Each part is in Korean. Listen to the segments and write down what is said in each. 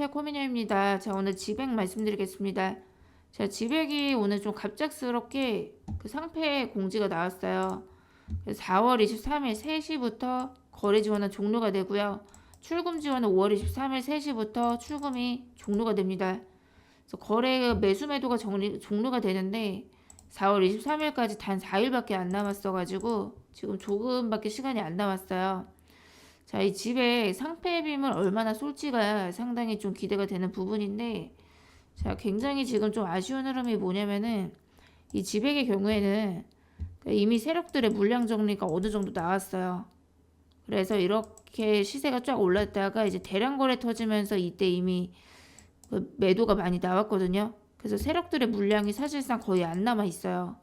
안녕하세요. 코미녀입니다. 자, 오늘 지백 말씀드리겠습니다. 자, 지백이 오늘 좀 갑작스럽게 그 상패 공지가 나왔어요. 그래서 4월 23일 3시부터 거래 지원은 종료가 되고요. 출금 지원은 5월 23일 3시부터 출금이 종료가 됩니다. 그래서 거래 매수 매도가 정리, 종료가 되는데 4월 23일까지 단 4일밖에 안 남았어가지고 지금 조금밖에 시간이 안 남았어요. 자, 이 집에 상패 빔을 얼마나 쏠지가 상당히 좀 기대가 되는 부분인데, 자, 굉장히 지금 좀 아쉬운 흐름이 뭐냐면은, 이 지백의 경우에는 이미 세력들의 물량 정리가 어느 정도 나왔어요. 그래서 이렇게 시세가 쫙 올랐다가 이제 대량 거래 터지면서 이때 이미 그 매도가 많이 나왔거든요. 그래서 세력들의 물량이 사실상 거의 안 남아 있어요.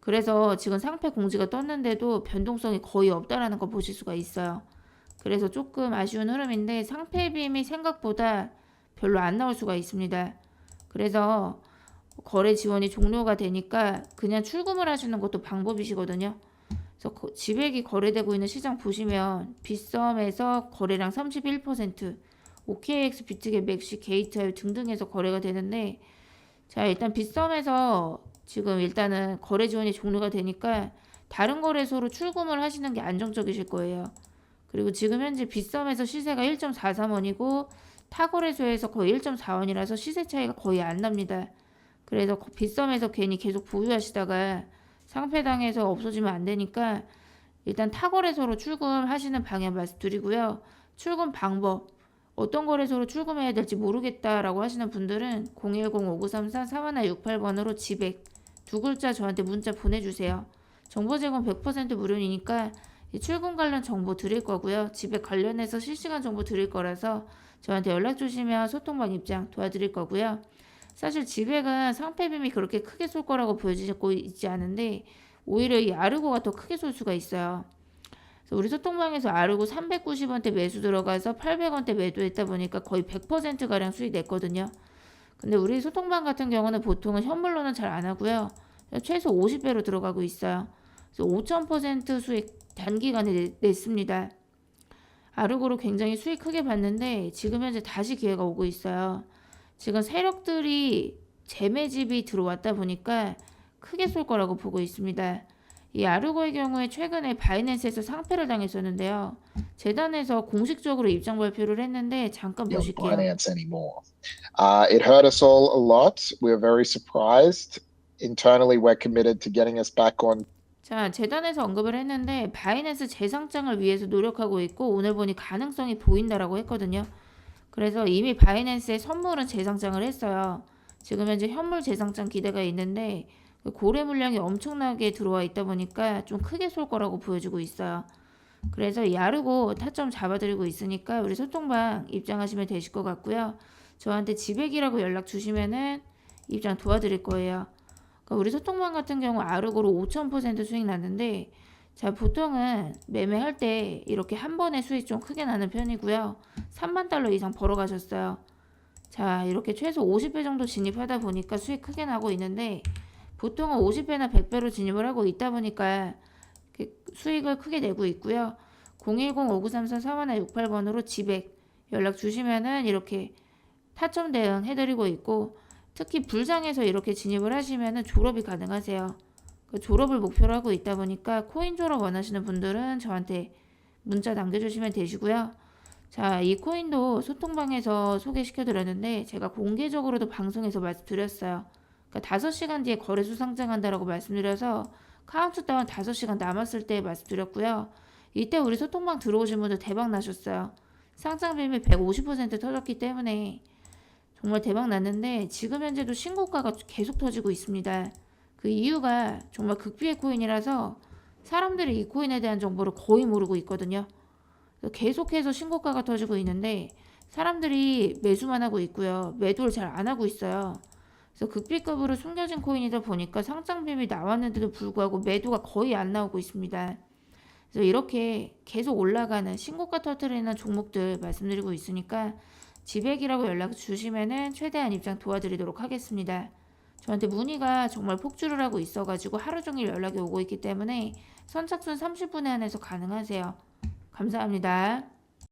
그래서 지금 상패 공지가 떴는데도 변동성이 거의 없다라는 거 보실 수가 있어요. 그래서 조금 아쉬운 흐름인데 상패 빔이 생각보다 별로 안 나올 수가 있습니다. 그래서 거래 지원이 종료가 되니까 그냥 출금을 하시는 것도 방법이시거든요. 그래서 거- 지백이 거래되고 있는 시장 보시면 빗썸에서 거래량 31%, OKX, 비트겟, 맥시, 게이트 등등에서 거래가 되는데 자 일단 빗썸에서 지금 일단은 거래 지원이 종료가 되니까 다른 거래소로 출금을 하시는 게 안정적이실 거예요. 그리고 지금 현재 빗썸에서 시세가 1.43원이고 타거래소에서 거의 1.4원이라서 시세 차이가 거의 안 납니다. 그래서 거- 빗썸에서 괜히 계속 보유하시다가 상패당해서 없어지면 안 되니까 일단 타거래소로 출금하시는 방향 말씀드리고요. 출금 방법 어떤 거래소로 출금해야 될지 모르겠다라고 하시는 분들은 010-5934-4168번으로 지백 두 글자 저한테 문자 보내주세요. 정보 제공 100% 무료이니까 이 출금 관련 정보 드릴 거고요. 집에 관련해서 실시간 정보 드릴 거라서 저한테 연락 주시면 소통방 입장 도와드릴 거고요. 사실 지백은 상패빔이 그렇게 크게 쏠 거라고 보여지고 있지 않은데 오히려 이 아르고가 더 크게 쏠 수가 있어요. 그래서 우리 소통방에서 아르고 390원대 매수 들어가서 800원대 매도했다 보니까 거의 100%가량 수익 냈거든요. 근데 우리 소통방 같은 경우는 보통은 현물로는 잘 안 하고요. 최소 50배로 들어가고 있어요. 그래서 5,000% 수익 단기간에 내- 냈습니다. 아르고로 굉장히 수익 크게 봤는데 지금 현재 다시 기회가 오고 있어요. 지금 세력들이 재매집이 들어왔다 보니까 크게 쏠 거라고 보고 있습니다. 이 아르고의 경우에 최근에 바이낸스에서 상패를 당했었는데요. 재단에서 공식적으로 입장 발표를 했는데 잠깐 보실게요. finance anymore. Uh, it hurt us all a lot. We are very surprised. Internally, we're committed to getting us back on 자, 재단에서 언급을 했는데 바이낸스 재상장을 위해서 노력하고 있고 오늘 보니 가능성이 보인다라고 했거든요. 그래서 이미 바이낸스의 선물은 재상장을 했어요. 지금 현재 현물 재상장 기대가 있는데 그 고래 물량이 엄청나게 들어와 있다 보니까 좀 크게 쏠 거라고 보여지고 있어요. 그래서 야르고 타점 잡아드리고 있으니까 우리 소통방 입장하시면 되실 것 같고요. 저한테 지백이라고 연락 주시면은 입장 도와드릴 거예요. 그러니까 우리 소통방 같은 경우 아르고로 5,000% 수익 났는데 자 보통은 매매할 때 이렇게 한 번에 수익 좀 크게 나는 편이고요. 3만 달러 이상 벌어가셨어요. 자 이렇게 최소 50배 정도 진입하다 보니까 수익 크게 나고 있는데 보통은 50배나 100배로 진입을 하고 있다 보니까 이렇게 수익을 크게 내고 있고요. 010-5934-4168번으로 지백 연락 주시면은 이렇게 타점 대응 해드리고 있고 특히 불장에서 이렇게 진입을 하시면은 졸업이 가능하세요. 그 졸업을 목표로 하고 있다 보니까 코인 졸업 원하시는 분들은 저한테 문자 남겨주시면 되시고요. 자, 이 코인도 소통방에서 소개시켜 드렸는데 제가 공개적으로도 방송에서 말씀드렸어요. 그러니까 5시간 뒤에 거래소 상장한다라고 말씀드려서 카운트다운 5시간 남았을 때 말씀드렸고요. 이때 우리 소통방 들어오신 분들 대박 나셨어요. 상장 비밀 150% 터졌기 때문에 정말 대박 났는데 지금 현재도 신고가가 계속 터지고 있습니다. 그 이유가 정말 극비의 코인이라서 사람들이 이 코인에 대한 정보를 거의 모르고 있거든요. 계속해서 신고가가 터지고 있는데 사람들이 매수만 하고 있고요. 매도를 잘 안 하고 있어요. 그래서 극비급으로 숨겨진 코인이다 보니까 상장빔이 나왔는데도 불구하고 매도가 거의 안 나오고 있습니다. 그래서 이렇게 계속 올라가는 신고가 터트리는 종목들 말씀드리고 있으니까 지백이라고 연락 주시면은 최대한 입장 도와드리도록 하겠습니다. 저한테 문의가 정말 폭주를 하고 있어가지고 하루 종일 연락이 오고 있기 때문에 선착순 30분에 한해서 가능하세요. 감사합니다.